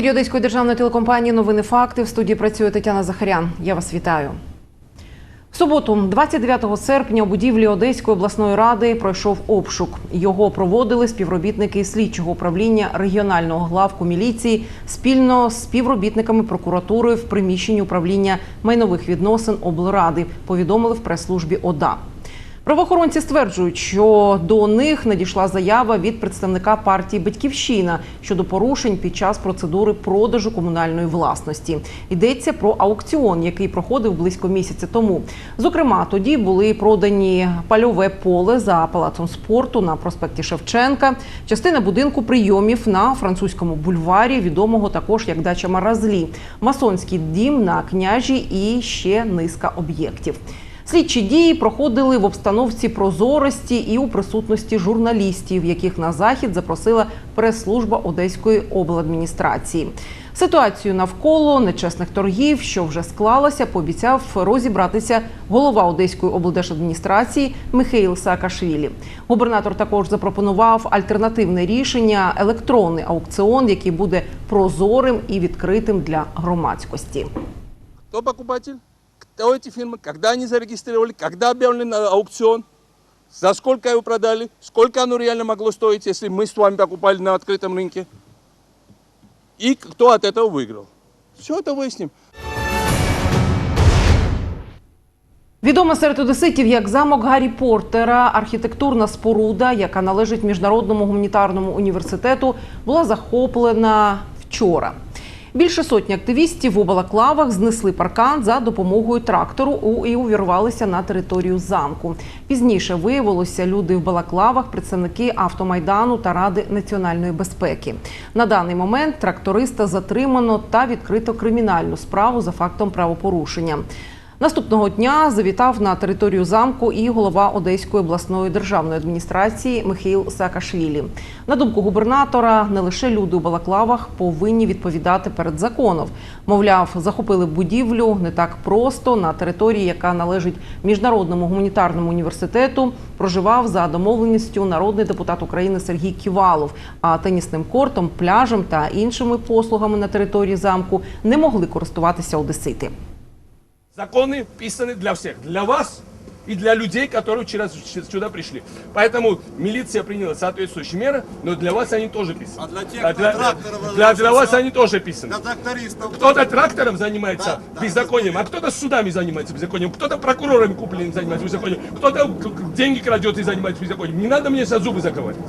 ефірі Одеської державної телекомпанії Новини Факти в студії працює Тетяна Захарян. Я вас вітаю. В суботу, 29 серпня, у будівлі Одеської обласної ради пройшов обшук. Його проводили співробітники слідчого управління регіонального главку міліції спільно з співробітниками прокуратури в приміщенні управління майнових відносин облради. Повідомили в прес-службі ОДА. Правоохоронці стверджують, що до них надійшла заява від представника партії Батьківщина щодо порушень під час процедури продажу комунальної власності. Йдеться про аукціон, який проходив близько місяця тому. Зокрема, тоді були продані пальове поле за палацом спорту на проспекті Шевченка, частина будинку прийомів на французькому бульварі, відомого також як дача Маразлі, масонський дім на княжі і ще низка об'єктів. Слідчі дії проходили в обстановці прозорості і у присутності журналістів, яких на захід запросила прес-служба Одеської обладміністрації. Ситуацію навколо нечесних торгів, що вже склалася, пообіцяв розібратися голова Одеської облдержадміністрації Михаїл Саакашвілі. Губернатор також запропонував альтернативне рішення електронний аукціон, який буде прозорим і відкритим для громадськості. Кто покупатель? Кто эти фирмы? Когда они зарегистрировали? Когда объявлен на аукцион? За сколько его продали? Сколько оно реально могло стоить, если мы с вами покупали на открытом рынке? И кто от этого выиграл? Все это выясним. Відома серед одеситів як замок Гаррі Портера, архітектурна споруда, яка належить міжнародному гуманітарному університету, була захоплена вчора. Більше сотні активістів у балаклавах знесли паркан за допомогою трактору і увірвалися на територію замку. Пізніше виявилося люди в балаклавах, представники автомайдану та ради національної безпеки. На даний момент тракториста затримано та відкрито кримінальну справу за фактом правопорушення. Наступного дня завітав на територію замку і голова Одеської обласної державної адміністрації Михаїл Саакашвілі. На думку губернатора, не лише люди у балаклавах повинні відповідати перед законом. Мовляв, захопили будівлю не так просто на території, яка належить міжнародному гуманітарному університету. Проживав за домовленістю народний депутат України Сергій Ківалов. А тенісним кортом, пляжем та іншими послугами на території замку не могли користуватися одесити. Законы писаны для всех. Для вас и для людей, которые вчера сюда пришли. Поэтому милиция приняла соответствующие меры, но для вас они тоже писаны. А для тех, А для, трактором для, для вас они тоже писаны. Для трактористов. Кто-то трактором занимается Да, да, беззаконием, а кто-то судами занимается беззаконием, кто-то прокурорами купленным занимается беззаконием, кто-то деньги крадет и занимается беззаконием. Не надо мне сейчас зубы заговаривать.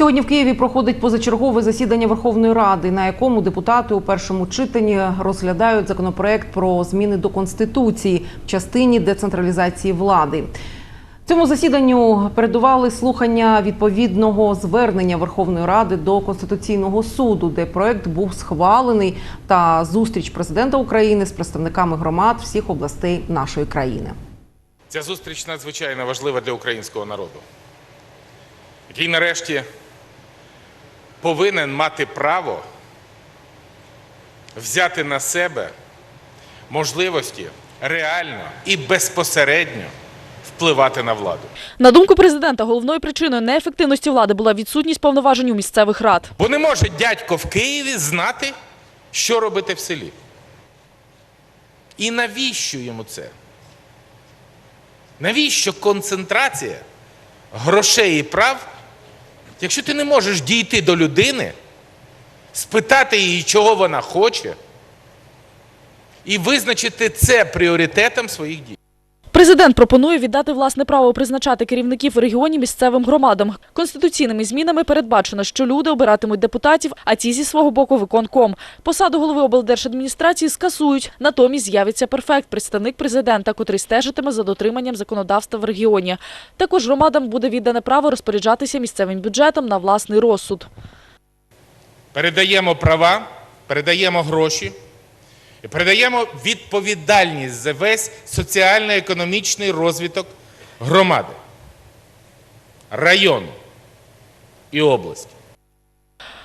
Сьогодні в Києві проходить позачергове засідання Верховної Ради, на якому депутати у першому читанні розглядають законопроект про зміни до конституції в частині децентралізації влади. Цьому засіданню передували слухання відповідного звернення Верховної Ради до Конституційного суду, де проект був схвалений, та зустріч президента України з представниками громад всіх областей нашої країни. Ця зустріч надзвичайно важлива для українського народу, який нарешті повинен мати право взяти на себе можливості реально і безпосередньо впливати на владу. На думку президента, головною причиною неефективності влади була відсутність повноважень у місцевих рад. Бо не може дядько в Києві знати, що робити в селі. І навіщо йому це? Навіщо концентрація грошей і прав, якщо ти не можеш дійти до людини, спитати її, чого вона хоче, і визначити це пріоритетом своїх дій? Президент пропонує віддати власне право призначати керівників регіонів місцевим громадам. Конституційними змінами передбачено, що люди обиратимуть депутатів, а ті зі свого боку виконком. Посаду голови облдержадміністрації скасують. Натомість з'явиться перфект представник президента, котрий стежитиме за дотриманням законодавства в регіоні. Також громадам буде віддане право розпоряджатися місцевим бюджетом на власний розсуд. Передаємо права, передаємо гроші і передаємо відповідальність за весь соціально-економічний розвиток громади, району і області.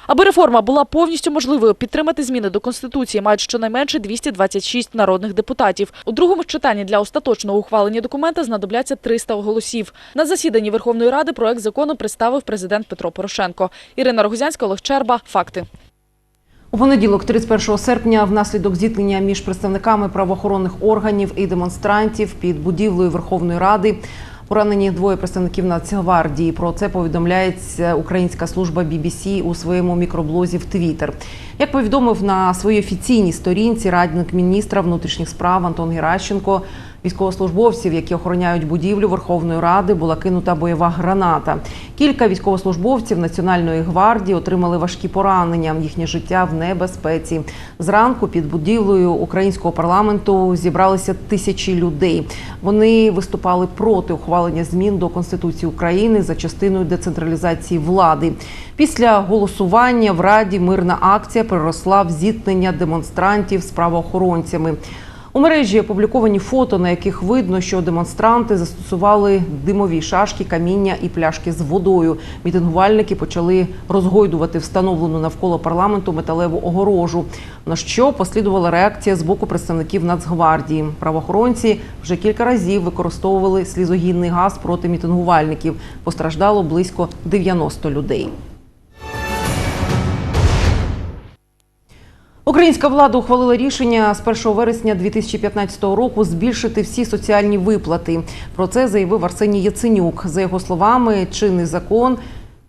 Аби реформа була повністю можливою, підтримати зміни до Конституції мають щонайменше 226 народних депутатів. У другому читанні для остаточного ухвалення документа знадобляться 300 голосів. На засіданні Верховної Ради проект закону представив президент Петро Порошенко. Ірина Рогозянська, Олег Черба. Факти. У понеділок, 31 серпня, внаслідок зіткнення між представниками правоохоронних органів і демонстрантів під будівлею Верховної Ради поранені двоє представників Нацгвардії. Про це повідомляється українська служба BBC у своєму мікроблозі в Твіттер. Як повідомив на своїй офіційній сторінці радник міністра внутрішніх справ Антон Геращенко, військовослужбовців, які охороняють будівлю Верховної Ради, була кинута бойова граната. Кілька військовослужбовців Національної гвардії отримали важкі поранення. Їхнє життя в небезпеці. Зранку під будівлею українського парламенту зібралися тисячі людей. Вони виступали проти ухвалення змін до Конституції України за частиною децентралізації влади. Після голосування в Раді мирна акція переросла в зіткнення демонстрантів з правоохоронцями. У мережі опубліковані фото, на яких видно, що демонстранти застосували димові шашки, каміння і пляшки з водою. Мітингувальники почали розгойдувати встановлену навколо парламенту металеву огорожу. На що послідувала реакція з боку представників Нацгвардії. Правоохоронці вже кілька разів використовували слізогінний газ проти мітингувальників. Постраждало близько 90 людей. Українська влада ухвалила рішення з 1 вересня 2015 року збільшити всі соціальні виплати. Про це заявив Арсеній Яценюк. За його словами, чинний закон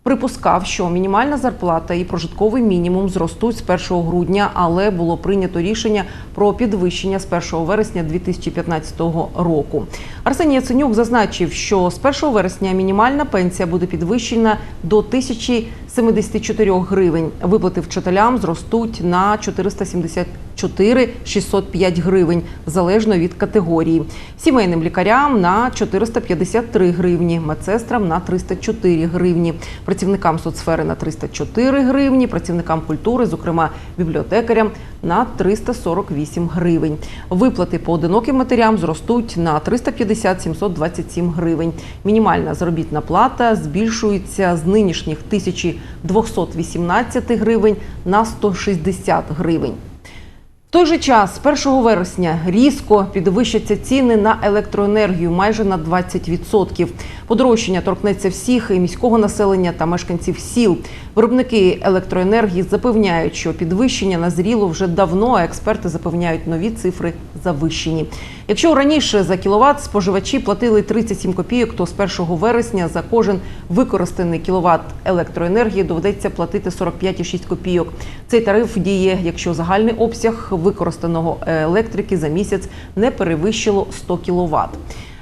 припускав, що мінімальна зарплата і прожитковий мінімум зростуть з 1 грудня, але було прийнято рішення про підвищення з 1 вересня 2015 року. Арсеній Яценюк зазначив, що з 1 вересня мінімальна пенсія буде підвищена до 1074 гривень. Виплати вчителям зростуть на 474 605 гривень, залежно від категорії. Сімейним лікарям на 453 гривні, медсестрам на 304 гривні, працівникам соцсфери на 304 гривні, працівникам культури, зокрема бібліотекарям, на 348 гривень. Виплати поодиноким матерям зростуть на 350-727 гривень. Мінімальна заробітна плата збільшується з нинішніх 1218 гривень на 160 гривень. В той же час, 1 вересня, різко підвищаться ціни на електроенергію майже на 20%. Подорожчання торкнеться всіх і міського населення та мешканців сіл. Виробники електроенергії запевняють, що підвищення назріло вже давно, а експерти запевняють, нові цифри завищені. Якщо раніше за кіловат споживачі платили 37 копійок, то з 1 вересня за кожен використаний кіловат електроенергії доведеться платити 45,6 копійок. Цей тариф діє, якщо загальний обсяг використаного електрики за місяць не перевищило 100 кіловат.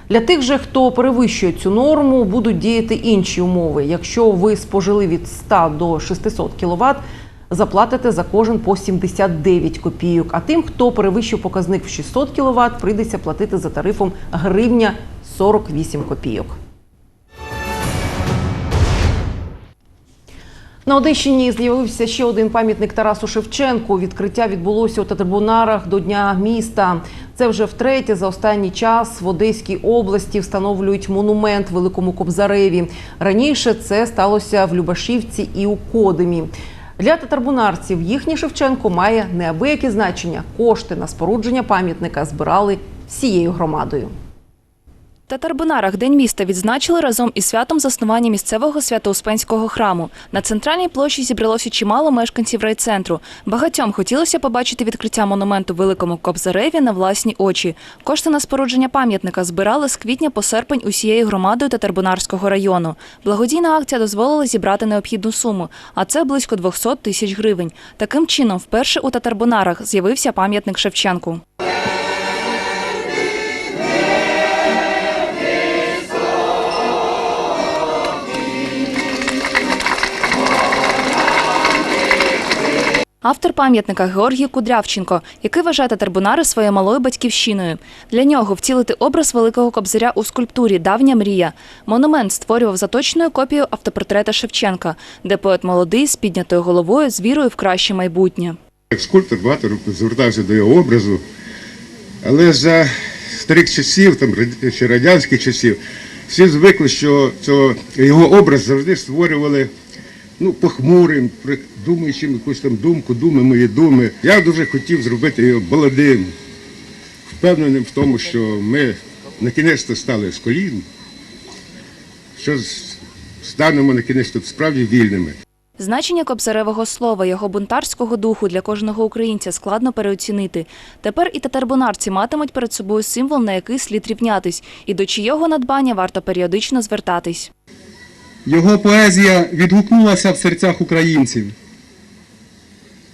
Для тих же, хто перевищує цю норму, будуть діяти інші умови. Якщо ви спожили від 100 до 600 кВт, заплатите за кожен по 79 копійок. А тим, хто перевищив показник в 600 кВт, прийдеться платити за тарифом гривня 48 копійок. На Одещині з'явився ще один пам'ятник Тарасу Шевченку. Відкриття відбулося у Татарбунарах до Дня міста. Це вже втретє за останній час в Одеській області встановлюють монумент Великому Кобзареві. Раніше це сталося в Любашівці і у Кодимі. Для татарбунарців їхній Шевченко має неабияке значення. Кошти на спорудження пам'ятника збирали всією громадою. Татарбунарах День міста відзначили разом із святом заснування місцевого свято-успенського храму. На центральній площі зібралося чимало мешканців райцентру. Багатьом хотілося побачити відкриття монументу Великому Кобзареві на власні очі. Кошти на спорудження пам'ятника збирали з квітня по серпень усією громадою Татарбунарського району. Благодійна акція дозволила зібрати необхідну суму, а це близько 200 тисяч гривень. Таким чином, вперше у Татарбунарах з'явився пам'ятник Шевченку. Автор пам'ятника Георгій Кудрявченко, який вважає татарбунари своєю малою батьківщиною. Для нього втілити образ великого кобзаря у скульптурі давня мрія. Монумент створював за точною копією автопортрета Шевченка, де поет молодий з піднятою головою з вірою в краще майбутнє. Як скульптор багато звертався до його образу, але за старих часів, там ще радянських часів, всі звикли, що цього, його образ завжди створювали ну, похмурим, придумаючи якусь там думку, думи, мої думи. Я дуже хотів зробити його молодим, впевненим в тому, що ми на кінець стали з колін, що станемо на кінець справді вільними. Значення кобзаревого слова, його бунтарського духу для кожного українця складно переоцінити. Тепер і татарбунарці матимуть перед собою символ, на який слід рівнятись, і до чийого надбання варто періодично звертатись. Його поезія відгукнулася в серцях українців.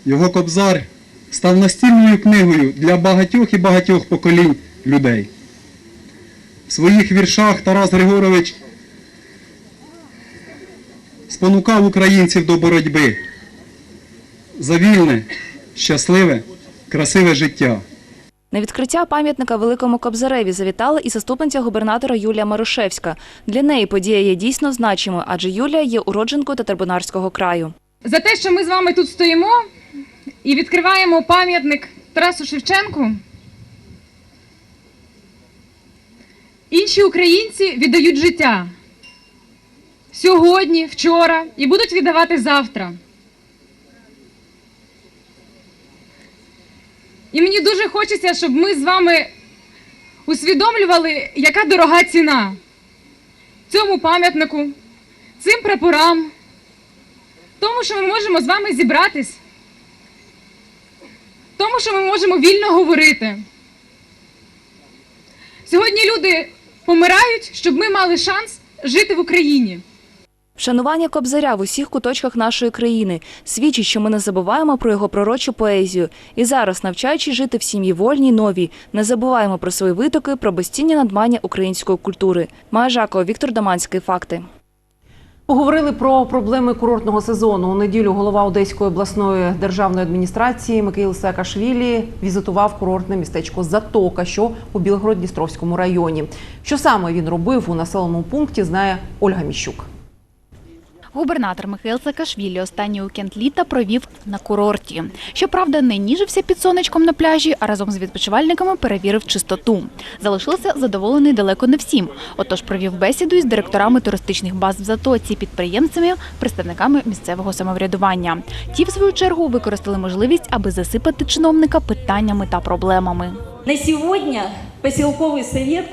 Його кобзар став настільною книгою для багатьох і багатьох поколінь людей. В своїх віршах Тарас Григорович спонукав українців до боротьби за вільне, щасливе, красиве життя. На відкриття пам'ятника Великому Кобзареві завітала і заступниця губернатора Юлія Марушевська. Для неї подія є дійсно значимою, адже Юлія є уродженкою Татарбунарського краю. за те, що ми з вами тут стоїмо і відкриваємо пам'ятник Тарасу Шевченку. Інші українці віддають життя сьогодні, вчора і будуть віддавати завтра. І мені дуже хочеться, щоб ми з вами усвідомлювали, яка дорога ціна цьому пам'ятнику, цим прапорам, тому, що ми можемо з вами зібратись, тому, що ми можемо вільно говорити. Сьогодні люди помирають, щоб ми мали шанс жити в Україні. Вшанування Кобзаря в усіх куточках нашої країни свідчить, що ми не забуваємо про його пророчу поезію. І зараз, навчаючи жити в сім'ї вольній, новій, не забуваємо про свої витоки, про безцінні надмання української культури. Жакова, Віктор Даманський. Факти. Поговорили про проблеми курортного сезону. У неділю голова Одеської обласної державної адміністрації Микаїл Саакашвілі візитував курортне містечко Затока, що у Білгород-Дністровському районі. Що саме він робив у населеному пункті, знає Ольга Міщук. Губернатор Михайло Саакашвілі останній уікенд літа провів на курорті. Щоправда, не ніжився під сонечком на пляжі, а разом з відпочивальниками перевірив чистоту. Залишилися задоволений далеко не всім. Отож провів бесіду із директорами туристичних баз в Затоці, підприємцями, представниками місцевого самоврядування. Ті, в свою чергу, використали можливість, аби засипати чиновника питаннями та проблемами. На сегодня поселковый совет,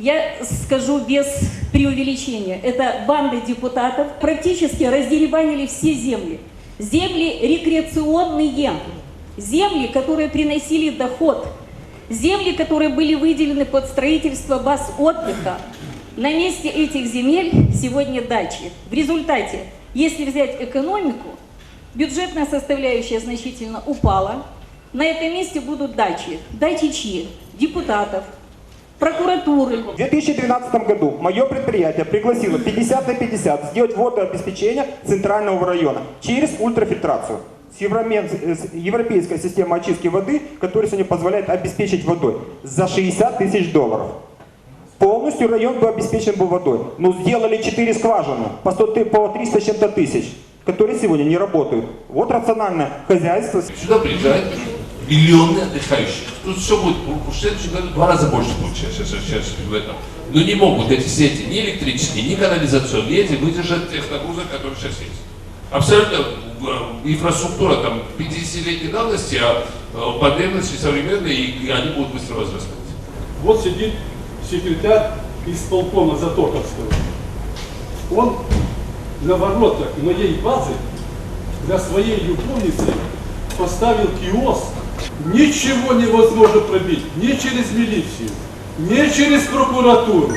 я скажу без преувеличения, это банда депутатов, практически раздеребанили все земли. Земли рекреационные, земли, которые приносили доход, земли, которые были выделены под строительство баз отдыха. На месте этих земель сегодня дачи. В результате, если взять экономику, бюджетная составляющая значительно упала. На этом месте будут дачи. Дачи чьи? Депутатов, прокуратуры, В 2012 году мое предприятие пригласило 50 на 50 сделать водообеспечение центрального района через ультрафильтрацию. С евромен- с европейской системой очистки воды, которая сегодня позволяет обеспечить водой за 60 тысяч долларов. Полностью район бы обеспечен был водой. Но сделали 4 скважины по, 100 ты- по 300 с чем-то тысяч, которые сегодня не работают. Вот рациональное хозяйство. Сюда приезжают миллионы отдыхающих. Тут все будет, в следующем году два раза больше будет сейчас, сейчас, сейчас в этом. Но не могут эти сети, ни электрические, ни канализационные, эти выдержать тех нагрузок, которые сейчас есть. Абсолютно э, инфраструктура там 50-летней давности, а э, потребности современные, и они будут быстро возрастать. Вот сидит секретарь исполкома Затоковского. Он на воротах моей базы для своей любовницы поставил киоск. Ничего невозможно пробить ни через милицию, ни через прокуратуру,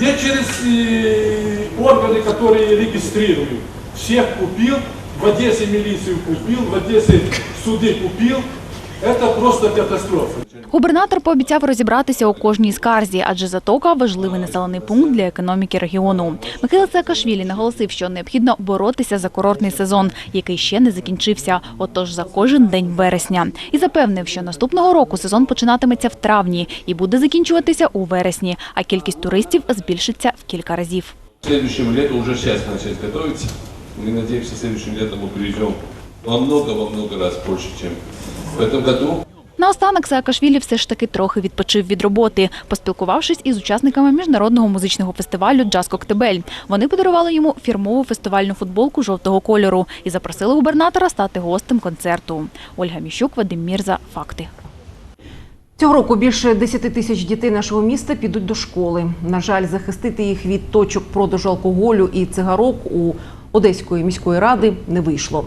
ни через э, органы, которые регистрируют. Всех купил, в Одессе милицию купил, в Одессе суды купил. Это просто катастрофа. Губернатор пообіцяв розібратися у кожній скарзі, адже затока важливий населений пункт для економіки регіону. Михайло Саакашвілі наголосив, що необхідно боротися за курортний сезон, який ще не закінчився. Отож за кожен день вересня. І запевнив, що наступного року сезон починатиметься в травні і буде закінчуватися у вересні, а кількість туристів збільшиться в кілька разів. К следующему лету уже сейчас начать готовиться. Мы надеемся, следующим летом мы привезем во много-во много раз больше, чем в этом году. Наостанок Саакашвілі все ж таки трохи відпочив від роботи, поспілкувавшись із учасниками міжнародного музичного фестивалю Джаз Коктебель. Вони подарували йому фірмову фестивальну футболку жовтого кольору і запросили губернатора стати гостем концерту. Ольга Міщук, Вадим Мірза. Факти. Цього року більше 10 тисяч дітей нашого міста підуть до школи. На жаль, захистити їх від точок продажу алкоголю і цигарок у Одеської міської ради не вийшло.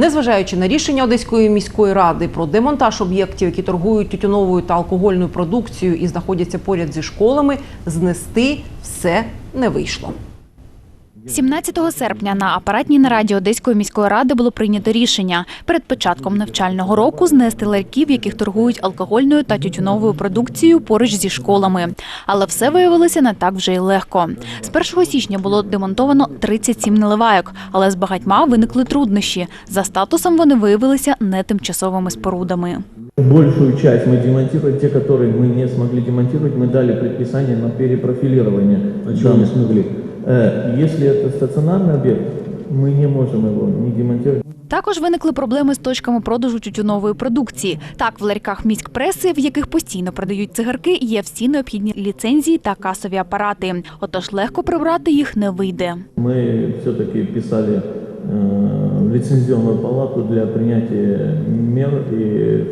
Незважаючи на рішення Одеської міської ради про демонтаж об'єктів, які торгують тютюновою та алкогольною продукцією і знаходяться поряд зі школами, знести все не вийшло. 17 серпня на апаратній нараді Одеської міської ради було прийнято рішення перед початком навчального року знести ларьків, в яких торгують алкогольною та тютюновою продукцією поруч зі школами. Але все виявилося не так вже й легко. З 1 січня було демонтовано 37 наливайок, але з багатьма виникли труднощі. За статусом вони виявилися не тимчасовими спорудами. Большую часть мы демонтируем, те, которые мы не смогли демонтировать, мы дали предписание на перепрофилирование. А чего не смогли? Если это стационарный объект, мы не можем его не демонтировать. Також виникли проблеми з точками продажу тютюнової продукції. Так, в ларьках міськпреси, в яких постійно продають цигарки, є всі необхідні ліцензії та касові апарати. Отож легко прибрати їх не вийде. Мы все-таки писали э, в лицензионную палату для принятия мер и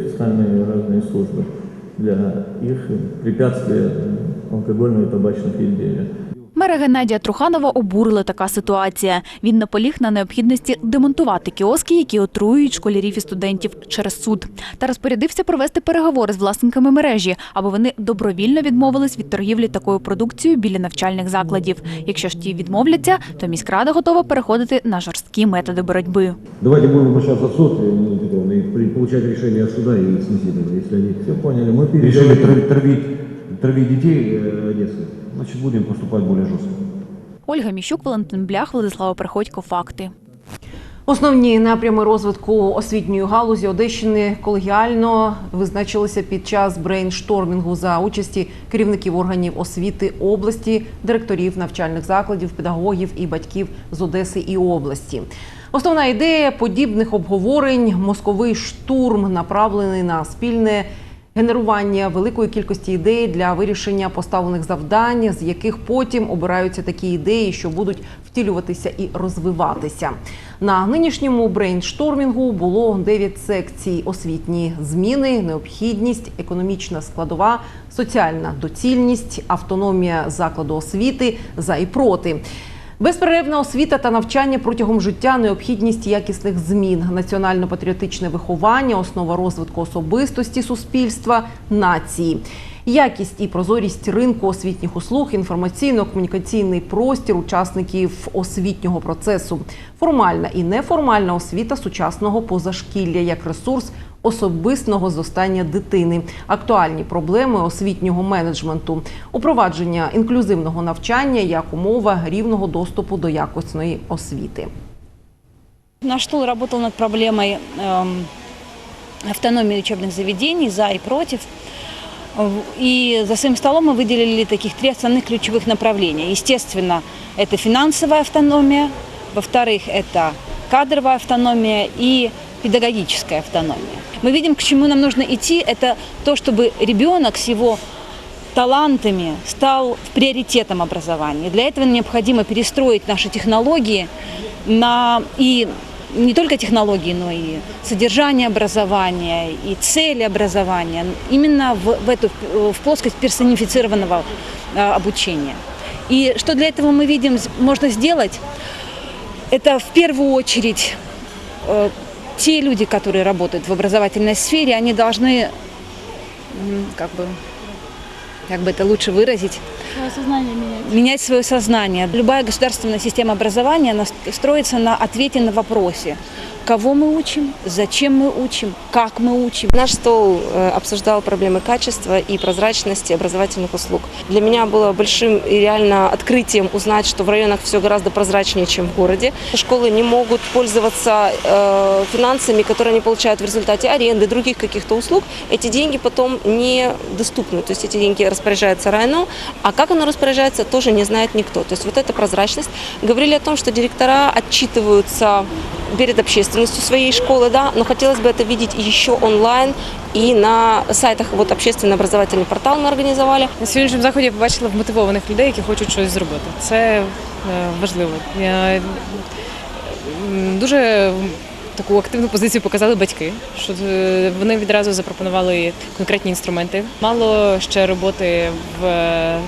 фискальные разные службы для их препятствия алкогольной и табачных изделий. Мера Геннадія Труханова обурила така ситуація. Він наполіг на необхідності демонтувати кіоски, які отруюють школярів і студентів через суд, та розпорядився провести переговори з власниками мережі, аби вони добровільно відмовились від торгівлі такою продукцією біля навчальних закладів. Якщо ж ті відмовляться, то міськрада готова переходити на жорсткі методи боротьби. Давайте будем обращаться в суд и, и при- получать решение суда и снизить это, если они все поняли. Мы решили травить, травить, травить детей э, Одессы. Значит, будем поступать более жестко. Ольга Міщук, Валентин Блях, Владислава Приходько. Факти. Основні напрями розвитку освітньої галузі Одещини колегіально визначилися під час брейнштормінгу за участі керівників органів освіти області, директорів навчальних закладів, педагогів і батьків з Одеси і області. Основна ідея подібних обговорень мозковий штурм направлений на спільне генерування великої кількості ідей для вирішення поставлених завдань, з яких потім обираються такі ідеї, що будуть втілюватися і розвиватися. На нинішньому брейнштормінгу було 9 секцій: освітні зміни, необхідність, економічна складова, соціальна доцільність, автономія закладу освіти за і проти. Безперервна освіта та навчання протягом життя, необхідність якісних змін, національно-патріотичне виховання, основа розвитку особистості суспільства, нації. Якість і прозорість ринку освітніх услуг, інформаційно-комунікаційний простір учасників освітнього процесу, формальна і неформальна освіта сучасного позашкілля як ресурс особистого зростання дитини, актуальні проблеми освітнього менеджменту, упровадження інклюзивного навчання як умова рівного доступу до якісної освіти. Наш стол работал над проблемой эм, автономии учебных заведений за и против. И за своим столом мы выделили таких три основных ключевых направления. Естественно, это финансовая автономия, во-вторых, это кадровая автономия и педагогическая автономия. Мы видим, к чему нам нужно идти, это то, чтобы ребенок с его талантами стал приоритетом образования. Для этого необходимо перестроить наши технологии на и не только технологии, но и содержание образования, и цели образования, именно в, в эту э, в плоскость персонифицированного э, обучения. И что для этого мы видим, с- можно сделать, это в первую очередь э, те люди, которые работают в образовательной сфере, они должны, м, как бы, как бы это лучше выразить, менять свое сознание. Любая государственная система образования она строится на ответе на вопросе, Кого мы учим, зачем мы учим, как мы учим. Наш стол э, обсуждал проблемы качества и прозрачности образовательных услуг. Для меня было большим и реально открытием узнать, что в районах все гораздо прозрачнее, чем в городе. Школы не могут пользоваться э, финансами, которые они получают в результате аренды, других каких-то услуг. Эти деньги потом недоступны. То есть эти деньги распоряжается РайНО, а как оно распоряжается, тоже не знает никто. То есть вот эта прозрачность. Говорили о том, что директора отчитываются перед общественностью своей школы, да, но хотелось бы это видеть еще онлайн и на сайтах, вот общественно-образовательный портал мы организовали. На сьогоднішньому заході я побачила вмотивованих людей, які хочуть щось зробити. Це е, важливо. Я, м, дуже таку активну позицію показали батьки, що е, вони відразу запропонували конкретні інструменти. Мало ще роботи в е,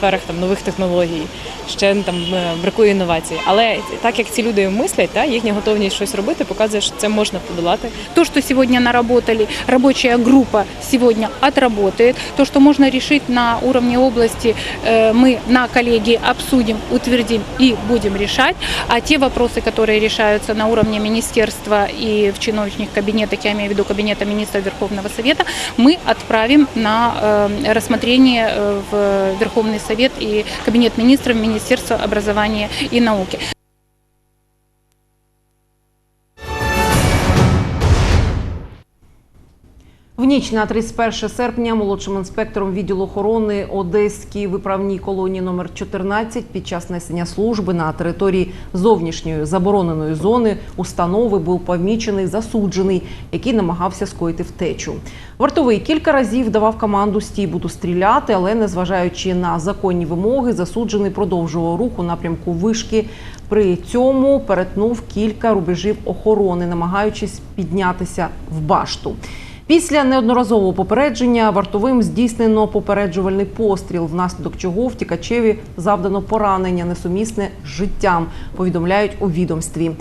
сферах там нових технологій, ще там е, бракує інновацій. Але так як ці люди мислять, та їхня готовність щось робити, показує, що це можна подолати. То, что сегодня наработали, рабочая группа сегодня отработает. То, что можно решить на уровне области, э, мы на коллегии обсудим, утвердим и будем решать. А те вопросы, которые решаются на уровне министерства и в чиновничных кабинетах, я имею в виду кабинета министра Верховного Совета, мы отправим на э, рассмотрение э, в Верховный Совет и кабинет министров Министерства образования и науки. Ніч на 31 серпня молодшим інспектором відділу охорони Одеській виправній колонії номер 14 під час несення служби на території зовнішньої забороненої зони установи був помічений засуджений, який намагався скоїти втечу. Вартовий кілька разів давав команду стій буду стріляти, але незважаючи на законні вимоги, засуджений продовжував рух у напрямку вишки. При цьому перетнув кілька рубежів охорони, намагаючись піднятися в башту. Після неодноразового попередження вартовим здійснено попереджувальний постріл, внаслідок чого втікачеві завдано поранення несумісне з життям. Повідомляють у відомстві.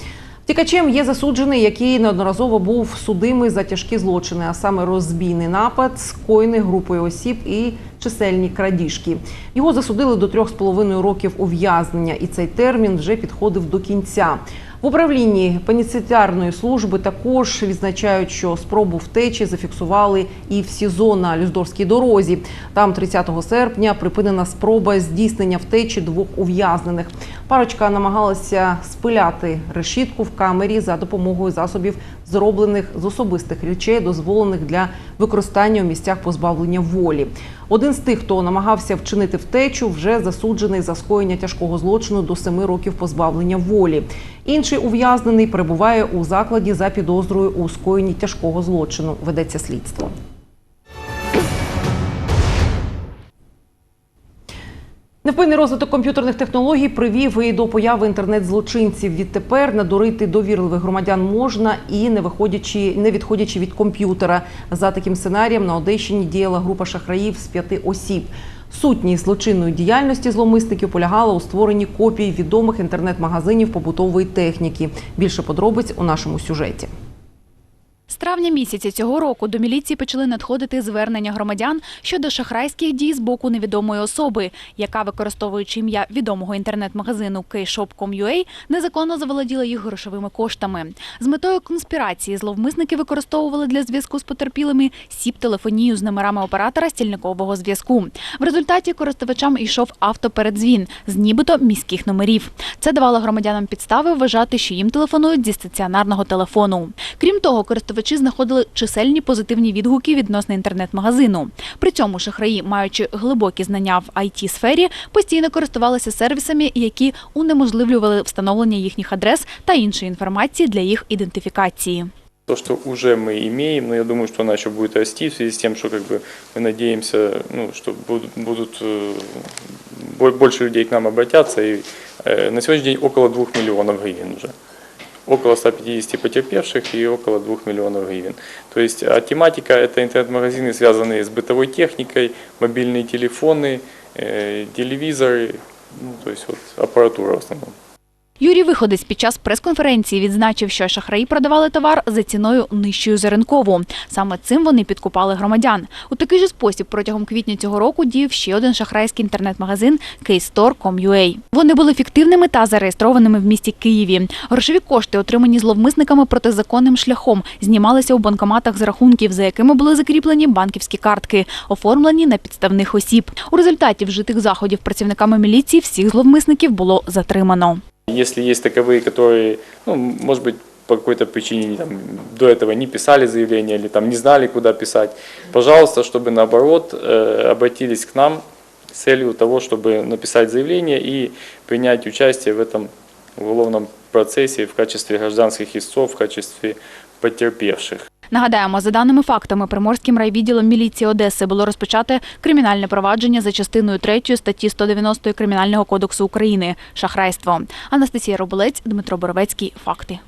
Втікачем є засуджений, який неодноразово був судимий за тяжкі злочини, а саме розбійний напад, скоєний групою осіб і чисельні крадіжки. Його засудили до трьох з половиною років ув'язнення, і цей термін вже підходив до кінця. В управлінні пеніцитарної служби також відзначають, що спробу втечі зафіксували і в СІЗО на Люздорській дорозі. Там 30 серпня припинена спроба здійснення втечі двох ув'язнених. Парочка намагалася спиляти решітку в камері за допомогою засобів, зроблених з особистих речей, дозволених для використання у місцях позбавлення волі. Один з тих, хто намагався вчинити втечу, вже засуджений за скоєння тяжкого злочину до семи років позбавлення волі. Інший ув'язнений перебуває у закладі за підозрою у скоєнні тяжкого злочину. Ведеться слідство. Невпинний розвиток комп'ютерних технологій привів і до появи інтернет-злочинців. Відтепер надурити довірливих громадян можна і не виходячи, не відходячи від комп'ютера. За таким сценарієм на Одещині діяла група шахраїв з п'яти осіб. Сутність злочинної діяльності зловмисників полягала у створенні копій відомих інтернет-магазинів побутової техніки. Більше подробиць у нашому сюжеті. З травня місяця цього року до міліції почали надходити звернення громадян щодо шахрайських дій з боку невідомої особи, яка, використовуючи ім'я відомого інтернет-магазину kshop.com.ua, незаконно заволоділа їх грошовими коштами. З метою конспірації зловмисники використовували для зв'язку з потерпілими сіп-телефонію з номерами оператора стільникового зв'язку. В результаті користувачам йшов автопередзвін з нібито міських номерів. Це давало громадянам підстави вважати, що їм телефонують зі стаціонарного телефону. Крім того, користувачі знаходили чисельні позитивні відгуки відносно інтернет-магазину. При цьому шахраї, маючи глибокі знання в it сфері постійно користувалися сервісами, які унеможливлювали встановлення їхніх адрес та іншої інформації для їх ідентифікації. То, что уже мы имеем, но я думаю, что она еще будет расти в связи с тем, что как бы мы надеемся, ну, что будут, будут э, бо- больше людей к нам обратятся. И э, на сегодняшний день около 2 миллионов гривен уже. Около 150 потерпевших и около 2 миллионов гривен. То есть а тематика это интернет-магазины, связанные с бытовой техникой, мобильные телефоны, э, телевизоры, ну, то есть вот аппаратура в основном. Юрій Виходець під час прес-конференції відзначив, що шахраї продавали товар за ціною нижчою за ринкову. Саме цим вони підкупали громадян. У такий же спосіб протягом квітня цього року діяв ще один шахрайський інтернет-магазин keystore.com.ua. Вони були фіктивними та зареєстрованими в місті Києві. Грошові кошти, отримані зловмисниками протизаконним шляхом, знімалися у банкоматах з рахунків, за якими були закріплені банківські картки, оформлені на підставних осіб. У результаті вжитих заходів працівниками міліції всіх зловмисників було затримано. Если есть таковые, которые, ну, может быть, по какой-то причине там, до этого не писали заявление или там не знали, куда писать, пожалуйста, чтобы наоборот э, обратились к нам с целью того, чтобы написать заявление и принять участие в этом уголовном процессе в качестве гражданских истцов, в качестве потерпевших. Нагадаємо, за даними фактами, Приморським райвідділом міліції Одеси було розпочате кримінальне провадження за частиною 3 статті 190 Кримінального кодексу України шахрайство. Анастасія Роболець, Дмитро Боровецький. Факти.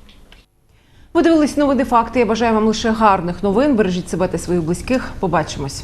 Ви дивились новини факти. Я бажаю вам лише гарних новин. Бережіть себе та своїх близьких. Побачимось.